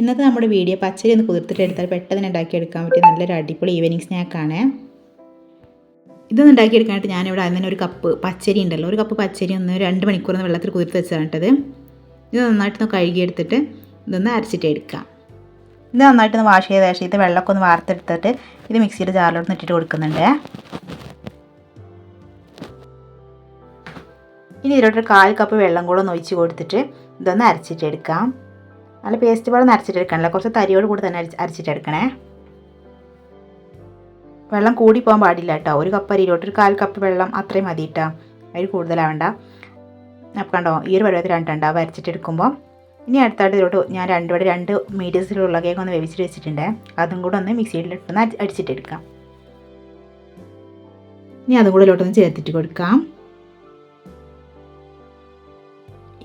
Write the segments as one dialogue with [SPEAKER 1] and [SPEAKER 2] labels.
[SPEAKER 1] ഇന്നത്തെ നമ്മുടെ വീഡിയോ പച്ചരി ഒന്ന് കുതിർത്തിട്ട് എടുത്താൽ പെട്ടെന്ന് ഉണ്ടാക്കിയെടുക്കാൻ പറ്റിയ നല്ലൊരു അടിപൊളി ഈവനിങ് സ്നാക്കാണ് ഇതൊന്ന് ഉണ്ടാക്കിയെടുക്കാനായിട്ട് ഞാനിവിടെ അതിന് ഒരു കപ്പ് പച്ചരി ഉണ്ടല്ലോ. ഒരു കപ്പ് പച്ചരി ഒന്ന് രണ്ട് മണിക്കൂർ വെള്ളത്തിൽ കുതിർത്ത് വെച്ചതാണിട്ടത്. ഇത് നന്നായിട്ടൊന്ന് കഴുകിയെടുത്തിട്ട് ഇതൊന്ന് അരച്ചിട്ട് എടുക്കാം. ഇത് നന്നായിട്ടൊന്ന് വാഷ് ചെയ്ത ശേഷം ഇത് വെള്ളമൊക്കെ ഒന്ന് വാർത്തെടുത്തിട്ട് ഇത് മിക്സിയുടെ ജാറിലോട്ട് ഇട്ടിട്ട് കൊടുക്കുന്നുണ്ട്. ഇനി ഇതിലോട്ടൊരു കാൽ കപ്പ് വെള്ളം കൂടെ ഒന്ന് ഒഴിച്ച് കൊടുത്തിട്ട് ഇതൊന്ന് അരച്ചിട്ടെടുക്കാം നല്ല പേസ്റ്റ് പോലെ അരച്ചിട്ടെടുക്കണല്ലോ കുറച്ച് തരിയോട് കൂടി തന്നെ അരച്ച് അരച്ചിട്ടെടുക്കണേ. വെള്ളം കൂടി പോകാൻ പാടില്ല കേട്ടോ. ഒരു കപ്പ് അരിയിലോട്ട് ഒരു കാൽ കപ്പ് വെള്ളം അത്രയും മതി കേട്ടോ അതിൽ കൂടുതലാവണ്ട. അപ്പം കണ്ടോ ഈ ഒരു പരുവത്തിലാണ് കേട്ടോ വരച്ചിട്ടെടുക്കുമ്പോൾ ഇനി അടുത്തായിട്ട് ഇതിലോട്ട് ഞാൻ രണ്ട് ഇവിടെ രണ്ട് മീഡിയസിലുള്ള കേക്ക് ഒന്ന് വേവിച്ചിട്ട് വെച്ചിട്ടുണ്ട്. അതും കൂടെ ഒന്ന് മിക്സിയിലിട്ടൊന്ന് അടിച്ചിട്ടെടുക്കാം ഇനി അതും കൂടെ ഇതിലോട്ടൊന്ന് ചേർത്തിട്ട് കൊടുക്കാം.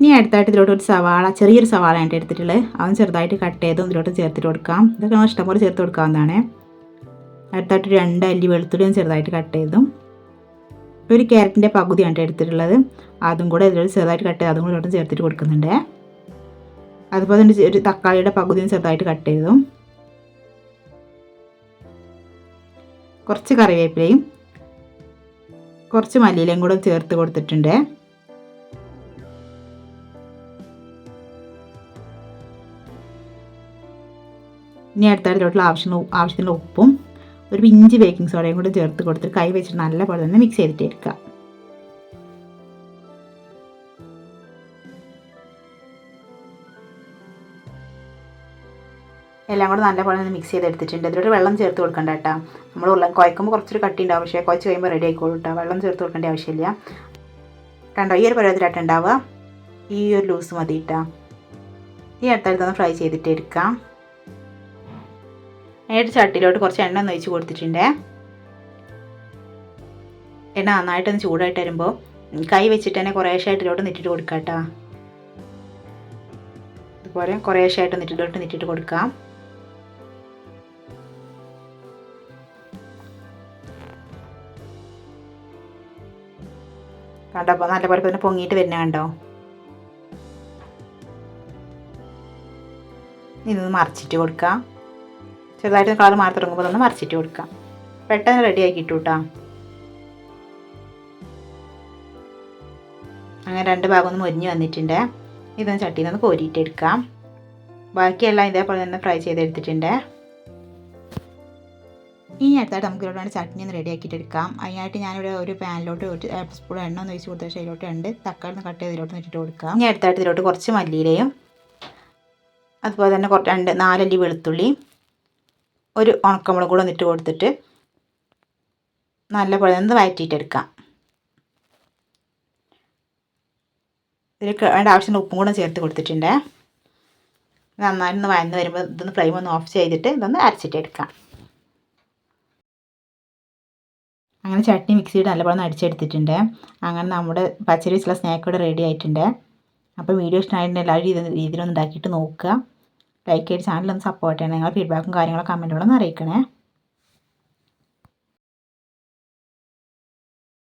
[SPEAKER 1] ഇനി അടുത്തായിട്ട് ഇതിലോട്ട് ഒരു സവാള ചെറിയൊരു സവാള എന്റെ എടുത്തിട്ടുള്ളത്. അവൻ ചെറുതായിട്ട് കട്ട് ചെയ്തും ഇതിലോട്ട് ചേർത്തിട്ട് കൊടുക്കാം. ഇതൊക്കെ നമ്മൾ ഇഷ്ടംപോലെ ചേർത്ത് കൊടുക്കാവുന്നതാണ്. അടുത്തായിട്ട് രണ്ട് അല്ലി വെളുത്തുള്ളിയും ചെറുതായിട്ട് കട്ട് ചെയ്തും. ഒരു ക്യാരറ്റിന്റെ പകുതിയാണ് എടുത്തിട്ടുള്ളത്. അതും കൂടെ ഇതിലോട്ട് ചെറുതായിട്ട് കട്ട് ചെയ്ത് അതും കൂടെ ഇതിലോട്ട് ചേർത്തിട്ട് കൊടുക്കുന്നുണ്ട്. അതുപോലെ തന്നെ ഒരു തക്കാളിയുടെ പകുതിയും ചെറുതായിട്ട് കട്ട് ചെയ്തും. കുറച്ച് കറിവേപ്പിലയും കുറച്ച് മല്ലിയിലയും കൂടെ ചേർത്ത് കൊടുത്തിട്ടുണ്ട്. ഇനി അടുത്തതിലോട്ടുള്ള ആവശ്യം ആവശ്യത്തിനുള്ള ഉപ്പും ഒരു പിഞ്ച് ബേക്കിംഗ് സോഡയും കൂടി ചേർത്ത് കൊടുത്തിട്ട് കൈ വെച്ചിട്ട് നല്ലപോലെ തന്നെ മിക്സ് ചെയ്തിട്ട് എടുക്കുക. എല്ലാം കൂടെ നല്ലപോലെ തന്നെ മിക്സ് ചെയ്തെടുത്തിട്ടുണ്ട് ഇതിലൊരു വെള്ളം ചേർത്ത് കൊടുക്കണ്ട കേട്ടോ. നമ്മൾ ഉള്ള കുഴക്കുമ്പോൾ കുറച്ചൊരു കട്ടിയുണ്ട് പക്ഷേ കുഴച്ച് കഴിയുമ്പോൾ റെഡി ആയിക്കോളൂ കേട്ടോ. വെള്ളം ചേർത്ത് കൊടുക്കേണ്ട ആവശ്യമില്ല. കണ്ടോ? ഈ ഒരു പരുവത്തിലായിട്ട് ഉണ്ടാവുക. ഈ ഒരു ലൂസ് മതി കേട്ടോ. ഈ അടുത്തടുത്തൊന്ന് ഫ്രൈ ചെയ്തിട്ട് എടുക്കാം. അതിനായിട്ട് ചട്ടിയിലോട്ട് കുറച്ച് എണ്ണ ഒന്ന് ഒഴിച്ച് കൊടുത്തിട്ടുണ്ട്. എണ്ണ നന്നായിട്ടൊന്ന് ചൂടായിട്ട് വരുമ്പോൾ കൈ വെച്ചിട്ട് തന്നെ കുറേശ്ശായിട്ട് ഇതിലോട്ട് നിറ്റിട്ട് കൊടുക്കാം കേട്ടോ. ഇതുപോലെ കുറേശ്ശായിട്ട് നിറ്റിലോട്ട് നിറ്റിട്ട് കൊടുക്കാം. കണ്ടോ? അപ്പോൾ നല്ലപോലെ തന്നെ പൊങ്ങിയിട്ട് വരുന്ന കണ്ടോ? ഇതൊന്ന് മറിച്ചിട്ട് കൊടുക്കാം. ചെറുതായിട്ട് കളർ മാറി തുടങ്ങുമ്പോൾ ഒന്ന് മറിച്ചിട്ട് കൊടുക്കാം. പെട്ടെന്ന് റെഡി ആക്കി ഇട്ടു കേട്ടോ അങ്ങനെ രണ്ട് ഭാഗം ഒന്ന് മൊരിഞ്ഞ് വന്നിട്ടുണ്ട്. ഇതൊന്ന് ചട്ടിയിൽ നിന്ന് കോരിയിട്ടെടുക്കാം. ബാക്കിയെല്ലാം ഇതേപോലെ തന്നെ ഫ്രൈ ചെയ്തെടുത്തിട്ടുണ്ട്. ഇനി അടുത്തായിട്ട് നമുക്ക് ഇവിടെ ചട്നി ഒന്ന് റെഡി ആക്കിയിട്ടെടുക്കാം അതിനായിട്ട് ഞാനിവിടെ ഒരു പാനിലോട്ട് ഒരു ടേബിൾ സ്പൂൺ എണ്ണ ഒന്ന് ഒഴിച്ച് കൊടുത്ത ശേഷം ഇതിലോട്ട് ഉണ്ട് തക്കാളി ഒന്ന് കട്ട് ചെയ്തിലോട്ട് ഇട്ടിട്ട് കൊടുക്കാം. ഇനി അടുത്തായിട്ട് ഇതിലോട്ട് കുറച്ച് മല്ലിയിലയും അതുപോലെ തന്നെ കുറച്ച് രണ്ട് നാലല്ലി വെളുത്തുള്ളി ഒരു ഉണക്കമുളക് കൂടെ ഒന്നിട്ട് കൊടുത്തിട്ട് നല്ലപോലെ ഒന്ന് വഴറ്റിയിട്ടെടുക്കാം ഇതിലേക്ക് വേണ്ട ആവശ്യത്തിന് ഉപ്പും കൂടെ ചേർത്ത് കൊടുത്തിട്ടുണ്ട്. നന്നായി ഒന്ന് വഴന്ന് വരുമ്പോൾ ഇതൊന്ന് ഫ്ലെയിം ഒന്ന് ഓഫ് ചെയ്തിട്ട് ഇതൊന്ന് അരച്ചിട്ടെടുക്കാം. അങ്ങനെ ചട്നി മിക്സ് ചെയ്ത് നല്ലപോലെ ഒന്ന് അടിച്ചെടുത്തിട്ടുണ്ട്. അങ്ങനെ നമ്മുടെ പച്ചരി വെച്ചുള്ള സ്നാക്ക് റെഡി ആയിട്ടുണ്ട്. അപ്പോൾ വീഡിയോ ഇഷ്ടമായിട്ടുണ്ടെങ്കിൽ എല്ലാവരും ഇത് രീതിയിലൊന്ന് ഉണ്ടാക്കിയിട്ട് നോക്കുക. ലൈക്ക് ചെയ്ത് ചാനലൊന്ന് സപ്പോർട്ട് ചെയ്യണം. നിങ്ങളുടെ ഫീഡ്ബാക്കും കാര്യങ്ങളും കമന്റുകളൊന്നും അറിയിക്കണേ.